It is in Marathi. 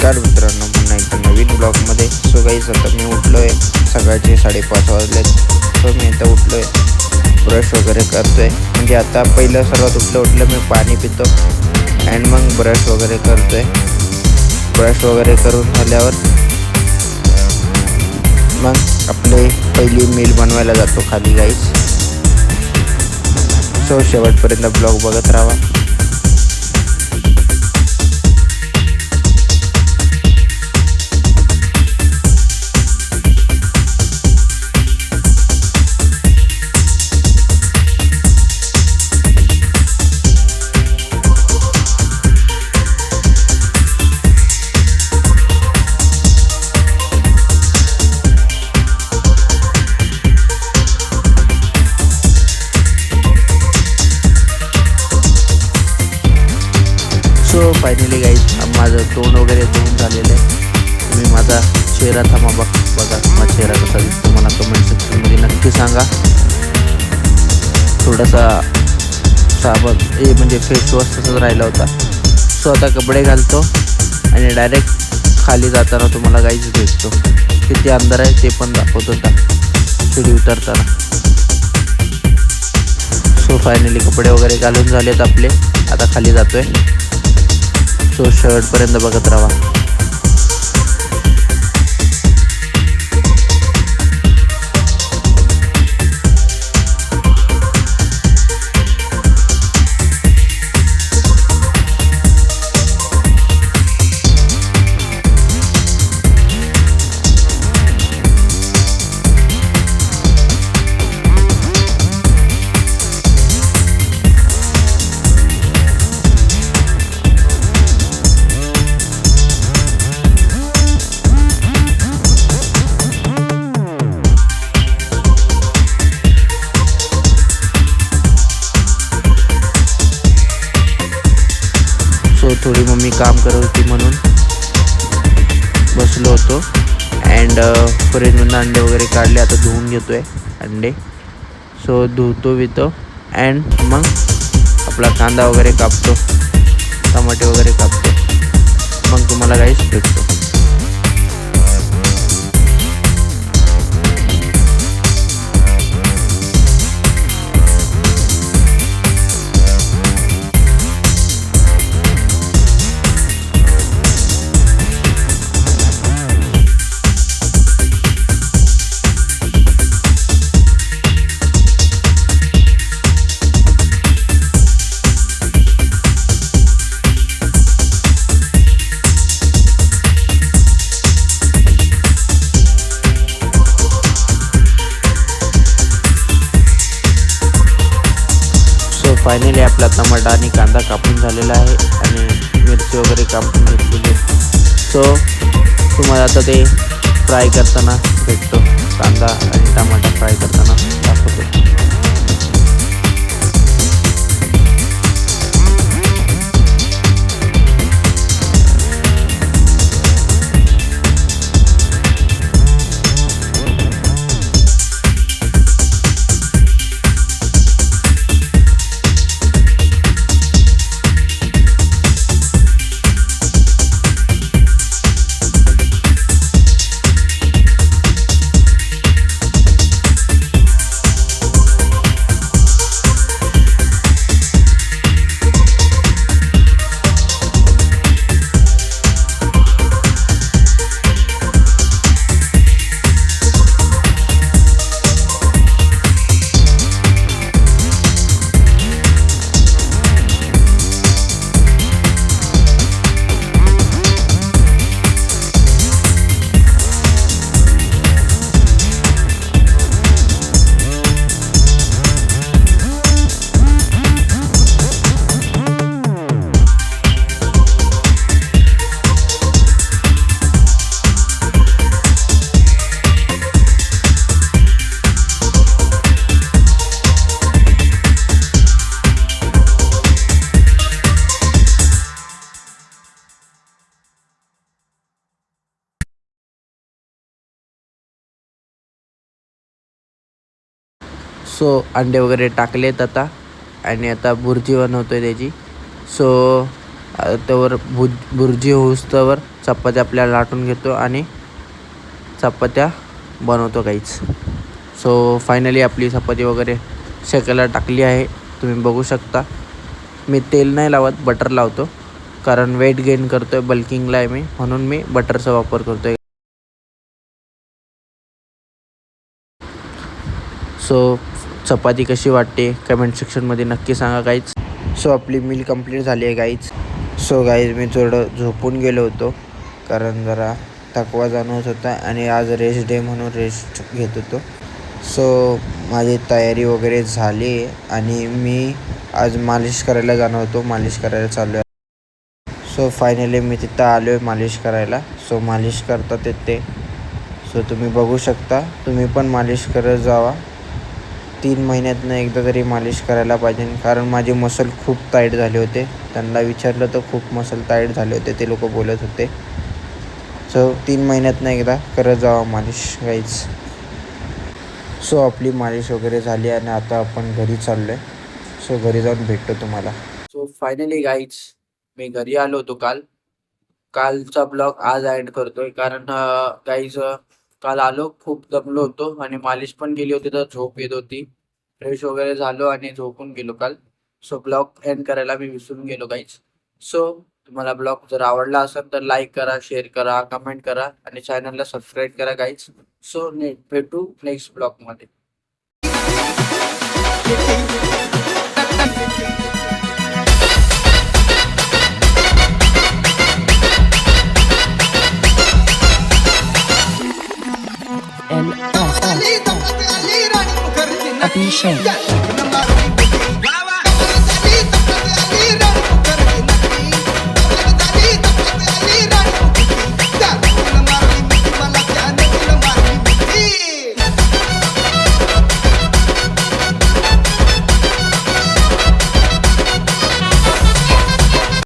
नमस्कार मित्रांनो पुन्हा एकदा नवीन ब्लॉगमध्ये सो काही आता मी उठलो आहे सकाळचे साडेपाच वाजले सो मी आता उठलो आहे ब्रश वगैरे करतो आहे म्हणजे आता पहिलं सर्वात उठलं उठलं मी पाणी पितो. अँड मग ब्रश वगैरे करतो आहे ब्रश वगैरे करून झाल्यावर मग आपले पहिली मील बनवायला जातो खाली गाईस सो शेवटपर्यंत ब्लॉग बघत राहा. टोन तोंड वगैरे धुवून झालेलं आहे. तुम्ही माझा चेहरा थांबा बघ. बघा माझा चेहरा कसा दिसतो मला कमेंट सेक्शनमध्ये नक्की सांगा. थोडासा साबण हे म्हणजे फेस वॉश तसंच राहिला होता. सो आता कपडे घालतो आणि डायरेक्ट खाली जाताना तुम्हाला गाईच भेटतो किती अंधार आहे ते पण दाखवत होता शिडी उतरताना. सो फायनली कपडे वगैरे घालून झालेत आपले. आता खाली जातोय. सो शेवटपर्यंत बघत राहा. मम्मी काम करत होती म्हणून बसलो होतो. अँड फ्रीजमधून uh, अंडे वगैरे काढले आता धुवून घेतो आहे अंडे. सो धुतो वितो अँड मग आपला कांदा वगैरे कापतो. टमाटे वगैरे कापतो. मग तुम्हाला काहीच भेटतो. आपला टमाटा आणि कांदा कापून झालेला आहे आणि मिरची वगैरे कापून घेतलेली सो तुम्हाला आता ते फ्राय करताना भेटतो. कांदा आणि टमाटा फ्राय करताना दाखवतो. सो अंडे वगैरे टाकलेत आता. आणि आता भुर्जी बनवतो आहे त्याची. सो त्यावर भुज भुर्जी होऊस्तवर चपात्या आपल्याला लाटून घेतो आणि चपात्या बनवतो काहीच. सो फायनली आपली चपाती वगैरे शेकायला टाकली आहे. तुम्ही बघू शकता. मी तेल नाही लावत बटर लावतो. कारण वेट गेन करतो आहे बल्किंगला आहे मी. म्हणून मी बटरचा वापर करतो आहे सो चपाती कशी वाटते? कमेंट सेक्शनमध्ये नक्की सांगा गाईज सो आपली मील कंप्लीट झाली आहे गाईच सो गाईज मी थोडं झोपून गेलो होतो. कारण जरा थकवा जाणवत होता आणि आज रेस्ट डे म्हणून रेस्ट घेत होतो. सो माझी तयारी वगैरे झाली आहे आणि मी आज मालिश करायला जाणार होतो. मालिश करायला चालू आहे. सो फायनली मी तिथं आलो आहे मालिश करायला. सो मालिश करतात येते सो तुम्ही बघू शकता. तुम्ही पण मालिश करत जावा. तीन महिन्यातनं एकदा तरी मालिश करायला पाहिजे. कारण माझे मसल खूप टाईट झाले होते. त्यांना विचारलं तर खूप मसल टाईट झाले होते. ते लोक बोलत होते. सो तीन महिन्यातनं एकदा करत जावा मालिश काहीच सो आपली मालिश वगैरे झाली आणि आता आपण घरी चाललो आहे सो घरी जाऊन भेटतो तुम्हाला. सो फायनली गाईज मी घरी आलो होतो काल. कालचा ब्लॉग आज एंड करतोय. कारण गाईज काल आलो खूप दमलो होतो आणि मालिश पण गेली होती तर झोप येत होती. फ्रेश वगैरे झालो आणि झोपून गेलो काल. सो ब्लॉग एंड करायला मी विसरून गेलो काहीच सो तुम्हाला ब्लॉग जर आवडला असेल तर लाईक करा शेअर करा कमेंट करा आणि चॅनलला सबस्क्राईब करा काहीच सो ने भेटू नेक्स्ट ब्लॉगमध्ये. 啊，冰山。